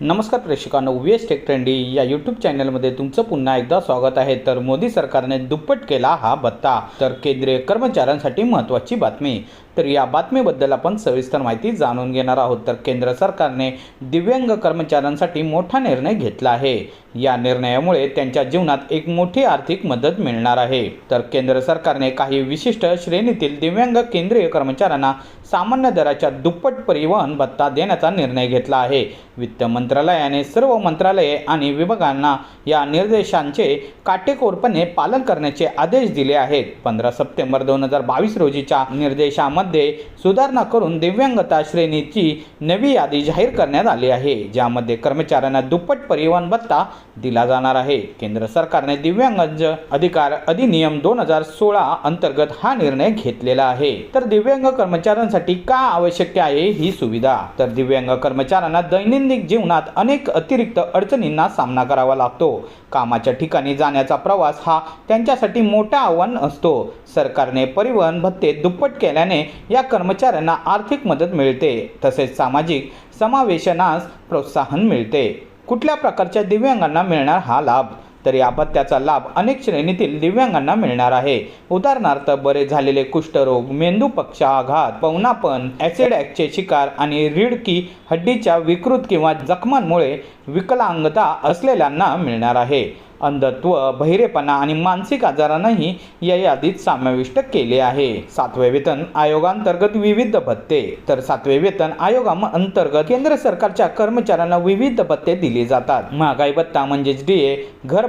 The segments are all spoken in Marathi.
नमस्कार प्रेक्षकांनो वी एस टेक ट्रेंडी या यूट्यूब चॅनलमध्ये तुमचं पुन्हा एकदा स्वागत आहे. तर मोदी सरकारने दुप्पट केला हा भत्ता. तर केंद्रीय कर्मचाऱ्यांसाठी महत्त्वाची बातमी. तर या बातमीबद्दल आपण सविस्तर माहिती जाणून घेणार आहोत. तर केंद्र सरकारने दिव्यांग कर्मचाऱ्यांसाठी मोठा निर्णय घेतला आहे. या निर्णयामुळे त्यांच्या जीवनात एक मोठी आर्थिक मदत मिळणार आहे. तर केंद्र सरकारने काही विशिष्ट श्रेणीतील दिव्यांग केंद्रीय कर्मचाऱ्यांना सामान्य दराच्या दुप्पट परिवहन भत्ता देण्याचा निर्णय घेतला आहे. वित्त मंत्रालयाने सर्व मंत्रालये आणि विभागांना या निर्देशांचे काटेकोरपणे पालन करण्याचे आदेश दिले आहेत. पंधरा सप्टेंबर दोन हजार बावीस रोजीच्या निर्देशामध्ये सुधारणा करून दिव्यांगता श्रेणीची नवी यादी जाहीर करण्यात आली आहे ज्यामध्ये कर्मचाऱ्यांना दुप्पट परिवहन भत्ता दिला जाणार आहे. केंद्र सरकारने दिव्यांग अधिकार अधिनियम दोन हजार सोळा अंतर्गत हा निर्णय घेतलेला आहे. तर दिव्यांग कर्मचाऱ्यांसाठी का आवश्यक आहे ही सुविधा? तर दिव्यांग कर्मचाऱ्यांना दैनंदिन जीवनात अनेक अतिरिक्त अडचणींना सामना करावा लागतो. कामाच्या ठिकाणी जाण्याचा प्रवास हा त्यांच्यासाठी मोठा आव्हान असतो. सरकारने परिवहन भत्ते दुप्पट केल्याने या कर्मचाऱ्यांना आर्थिक मदत मिळते. तसेच सामाजिक समावेशनास प्रोत्साहन मिळते. कुठल्या प्रकारच्या दिव्यांगांना मिळणार हा लाभ? तर या भत्त्याचा लाभ अनेक श्रेणीतील दिव्यांगांना मिळणार आहे. उदाहरणार्थ बरे झालेले कुष्ठरोग मेंदू पक्षाघात पवनापण ॲसिड ॲकचे शिकार आणि रिडकी हड्डीच्या विकृत किंवा जखमांमुळे विकलांगता असलेल्यांना मिळणार आहे. अंधत्व बहिरेपणा आणि मानसिक आजारांनाही या यादीत समाविष्ट केले आहे. सातवे वेतन आयोगांतर्गत विविध भत्ते. तर सातवे वेतन आयोगाअंतर्गत केंद्र सरकारच्या कर्मचाऱ्यांना विविध भत्ते दिले जातात. महागाई भत्ता म्हणजेच डी ए घर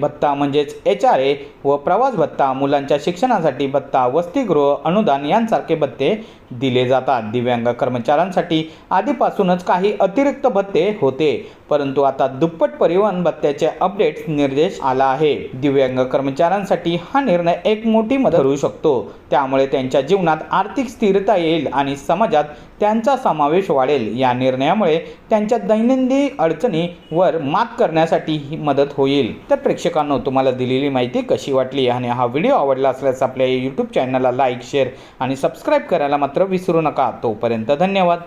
भत्ता म्हणजेच एच आर ए व प्रवास भत्ता मुलांच्या शिक्षणासाठी भत्ता वसतिगृह अनुदान यांसारखे भत्ते दिले जातात. दिव्यांग कर्मचाऱ्यांसाठी आधीपासूनच काही अतिरिक्त भत्ते होते. परंतु आता दुप्पट परिवहन भत्त्याचे अपडेट निर्देश आला आहे. दिव्यांग कर्मचाऱ्यांसाठी हा निर्णय एक मोठी मदत ठरू शकतो. त्यामुळे त्यांच्या जीवनात आर्थिक स्थिरता येईल आणि समाजात त्यांचा समावेश वाढेल. या निर्णयामुळे त्यांच्या दैनंदिन अडचणीवर मात करण्यासाठी ही मदत होईल. तर प्रेक्षकांनो तुम्हाला दिलेली माहिती कशी वाटली आणि हा व्हिडिओ आवडला असल्यास आपल्या यूट्यूब चॅनलला लाईक शेअर आणि सबस्क्राईब करायला मात्र विसरू नका. तोपर्यंत धन्यवाद.